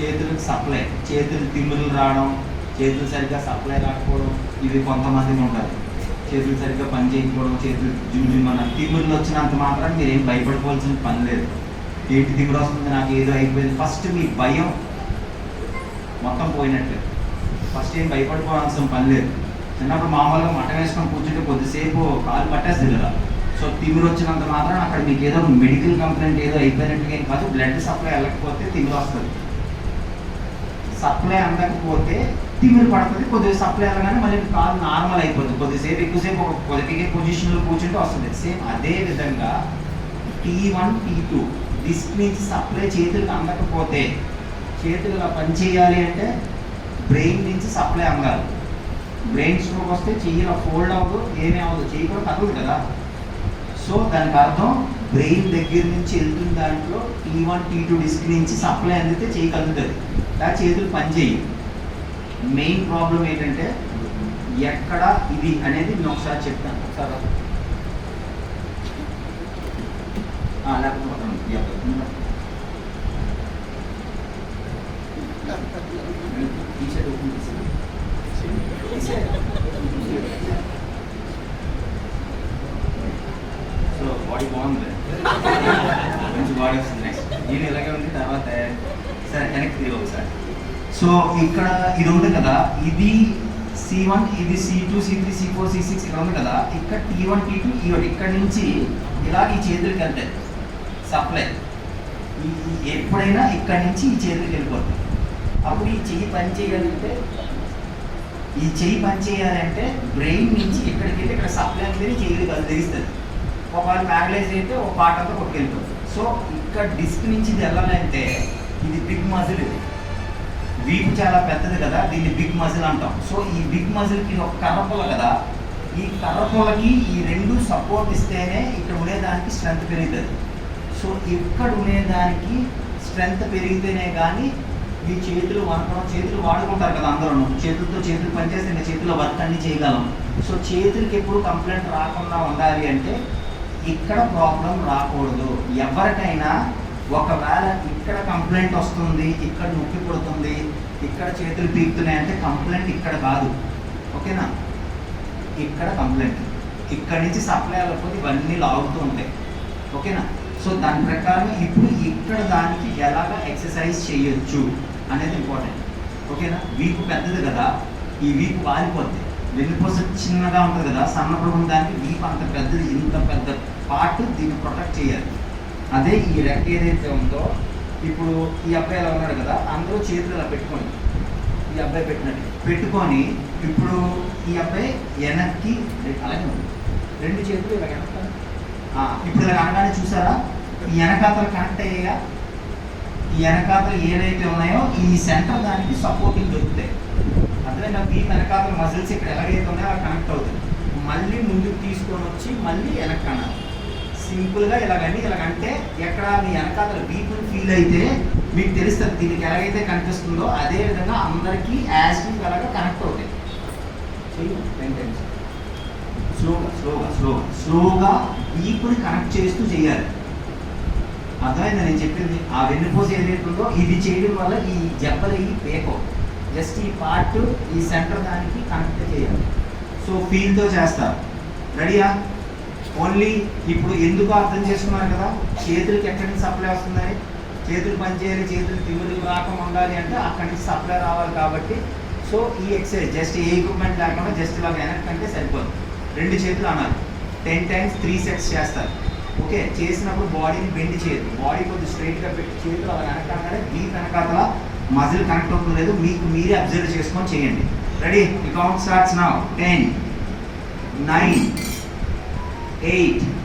చేతులకు సప్లై చేతులు తిమ్ములు రావడం చేతులు సరిగ్గా సప్లై రాకపోవడం ఇవి కొంతమందికి ఉంటుంది చేతులు సరిగ్గా పని చేయకపోవడం చేతులు జుమ్ మన అన్న వచ్చినంత మాత్రం మీరేం భయపడిపోవాల్సిన పని లేదు. ఏంటి తిమ్ముడు వస్తుంది? నాకు ఏదో అయిపోయింది. ఫస్ట్ మీ భయం మొత్తం పోయినట్లే. ఫస్ట్ ఏం భయపడిపోవాల్సిన పని లేదు. చిన్నప్పుడు మామూలుగా మటన్ వేసుకొని కూర్చుంటే కొద్దిసేపు కాలు పట్టేస్తుంది కదా. సో తిమ్మిరి వచ్చినంత మాత్రం అక్కడ మీకు ఏదో మెడికల్ కంప్లైంట్ ఏదో అయిపోయినట్టుగా ఏం కాదు. బ్లడ్ సప్లై వెళ్ళకపోతే తిమ్మిరి వస్తుంది సప్లై అందకపోతే తిమ్మిరి పడుతుంది. కొద్దిగా సప్లై వెళ్ళగానే మళ్ళీ కాలు నార్మల్ అయిపోతుంది. కొద్దిసేపు ఎక్కువసేపు ఒక కొద్దిగే పొజిషన్లో కూర్చుంటే వస్తుంది. సేమ్ అదే విధంగా T one T two disc నుంచి సప్లై చేతులకు అందకపోతే చేతులు ఇలా పని చేయాలి అంటే బ్రెయిన్ నుంచి సప్లై అందాలి బ్రెయిన్ స్ట్రోక్ వస్తే చెయ్యి ఇలా ఫోల్డ్ అవ్వదు ఏమీ అవ్వదు. చెయ్యి కూడా తగ్గదు కదా. సో దానికి అర్థం బ్రెయిన్ దగ్గర నుంచి వెళ్తున్న దాంట్లో T one T two disc నుంచి సప్లై అందితే చెయ్యి కదులుతుంది లేదా చేతులు పని చేయి మెయిన్ ప్రాబ్లం ఏంటంటే ఎక్కడ ఇది అనేది నేను ఒకసారి చెప్తాను. ఒకసారి లేకపోతే ఓపెన్ చేసి. సో బాడీ బాగుంది. మంచి బాడీ వస్తుంది. నెక్స్ట్ నేను ఇలాగే ఉంది తర్వాత సరే వెనక్కి తిరిగి ఒకసారి. సో ఇక్కడ ఇది ఉంది కదా ఇది సి వన్ ఇది C two C three C four C six ఇక్కడ ఉంది కదా ఇక్కడ టీ వన్ టీ టూ ఈ ఒకటి ఇక్కడ నుంచి ఇలా ఈ చేతులకి వెళ్తాయి. సప్లై ఎప్పుడైనా ఇక్కడ నుంచి ఈ చేతులకి వెళ్ళిపోతుంది అప్పుడు ఈ చెయ్యి పని చేయగలిగితే ఈ చెయ్యి పని చేయాలంటే బ్రెయిన్ నుంచి ఇక్కడికి వెళ్ళి ఇక్కడ సప్లై అనేది చెయ్యి తెలిస్తుంది ఒకవేళ ప్యారలైజ్ అయితే ఒక పార్ట్ అంతా కొట్టుకెళ్తాం. సో ఇక్కడ డిస్క్ నుంచి ఇది వెళ్ళాలంటే ఇది బిగ్ మజిల్. ఇది వీపు చాలా పెద్దది కదా దీన్ని బిగ్ మజిల్ అంటాం. సో ఈ బిగ్ మజిల్కి ఇది ఒక కర్రపుల కదా ఈ కర్రపులకి ఈ రెండు సపోర్ట్ ఇస్తేనే ఇక్కడ ఉండేదానికి స్ట్రెంత్ పెరుగుతుంది. సో ఇక్కడ ఉండేదానికి స్ట్రెంత్ పెరిగితేనే కానీ మీ చేతులు వనకడం చేతులు వాడుకుంటారు కదా అందరూ చేతులతో చేతులు పనిచేస్తే చేతిలో చేతుల్లో వర్క్ అన్ని చేయగలం. సో చేతులకి ఎప్పుడు కంప్లైంట్ రాకుండా ఉండాలి అంటే ఇక్కడ ప్రాబ్లం రాకూడదు. ఎవరికైనా ఒకవేళ ఇక్కడ కంప్లైంట్ వస్తుంది ఇక్కడ నొప్పి పడుతుంది ఇక్కడ చేతులు పీకుతున్నాయి అంటే కంప్లైంట్ ఇక్కడ కాదు. ఓకేనా? ఇక్కడ కంప్లైంట్. ఇక్కడ నుంచి సప్లై అవ్వకపోతే ఇవన్నీ లాగుతూ ఉంటాయి. ఓకేనా? సో దాని ప్రకారం ఇప్పుడు ఇక్కడ దానికి ఎలాగ ఎక్సర్సైజ్ చేయొచ్చు అనేది ఇంపార్టెంట్. ఓకేనా? వీపు పెద్దది కదా. ఈ వీపు వాలిపోద్ది వెన్నుపూస చిన్నగా ఉంటుంది కదా. సన్నప్పుడు దానికి వీపు అంత పెద్దది ఇంత పెద్ద పాటు దీన్ని ప్రొటెక్ట్ చేయాలి. అదే ఈ రెక్క ఏదైతే ఉందో ఇప్పుడు ఈ అబ్బాయి ఎలా ఉన్నాడు కదా అందరూ చేతులు ఇలా పెట్టుకొని ఈ అబ్బాయి పెట్టినట్టు. పెట్టుకొని ఇప్పుడు ఈ అబ్బాయి వెనక్కి అలాగే ఉంది. రెండు చేతులు ఇలా ఇప్పుడు ఇలా అనగానే చూసారా? ఈ వెనకాతలు కనెక్ట్ అయ్యాయా? ఈ వెనకాతలు ఏదైతే ఉన్నాయో ఈ సెంటర్ దానికి సపోర్టింగ్ దొరుకుతాయి. అర్థమైనా ఈ వెనకాతల మజిల్స్ ఇక్కడ ఎలాగైతే ఉన్నాయో అలా కనెక్ట్ అవుతుంది మళ్ళీ ముందుకు తీసుకొని వచ్చి మళ్ళీ వెనక్కి అనాలి. సింపుల్గా ఇలాగండి ఇలాగంటే ఎక్కడ మీ వెనకాతల బీపుల్ ఫీల్ అయితే మీకు తెలుస్తుంది దీనికి ఎలాగైతే కనిపిస్తుందో అదే విధంగా అందరికీ యాజ్ అలాగా కనెక్ట్ అవుతాయి. స్లోగా స్లోగా స్లోగా స్లోగా వీపుని కనెక్ట్ చేస్తూ చేయాలి. అర్థమైందా నేను చెప్పింది? ఆ వెన్నుపోస ఏదైతుందో ఇది చేయడం వల్ల ఈ జబ్బలు ఈ పేకో జస్ట్ ఈ పార్ట్ ఈ సెంటర్ దానికి కనెక్ట్ చేయాలి. సో ఫీల్తో చేస్తారు రెడీయా ఓన్లీ ఇప్పుడు ఎందుకు అర్థం చేసుకున్నారు కదా? చేతులకి ఎక్కడి నుంచి సప్లై వస్తుందని. చేతులు పనిచేయాలి చేతులు తిమ్మిడి రాకుండా ఉండాలి అంటే అక్కడి నుంచి సప్లై రావాలి కాబట్టి. సో ఈ ఎక్సర్సైజ్ జస్ట్ ఏ ఎక్విప్మెంట్ లేకుండా జస్ట్ ఇలా వెనక్కంటే సరిపోదు. రెండు చేతులు అన్నారు టెన్ టైమ్స్ త్రీ సెట్స్ చేస్తారు. ఓకే చేసినప్పుడు బాడీని బెండ్ చేయదు బాడీ కొద్దిగా స్ట్రైట్గా పెట్టి చేతులు అలా వెనక అనగానే మీ వెనకాతల మజిల్ కనెక్ట్ అవుతుంది లేదు మీకు మీరే అబ్జర్వ్ చేసుకొని చేయండి. రెడీ కౌంట్ స్టార్ట్స్ నా టెన్ నైన్ eight,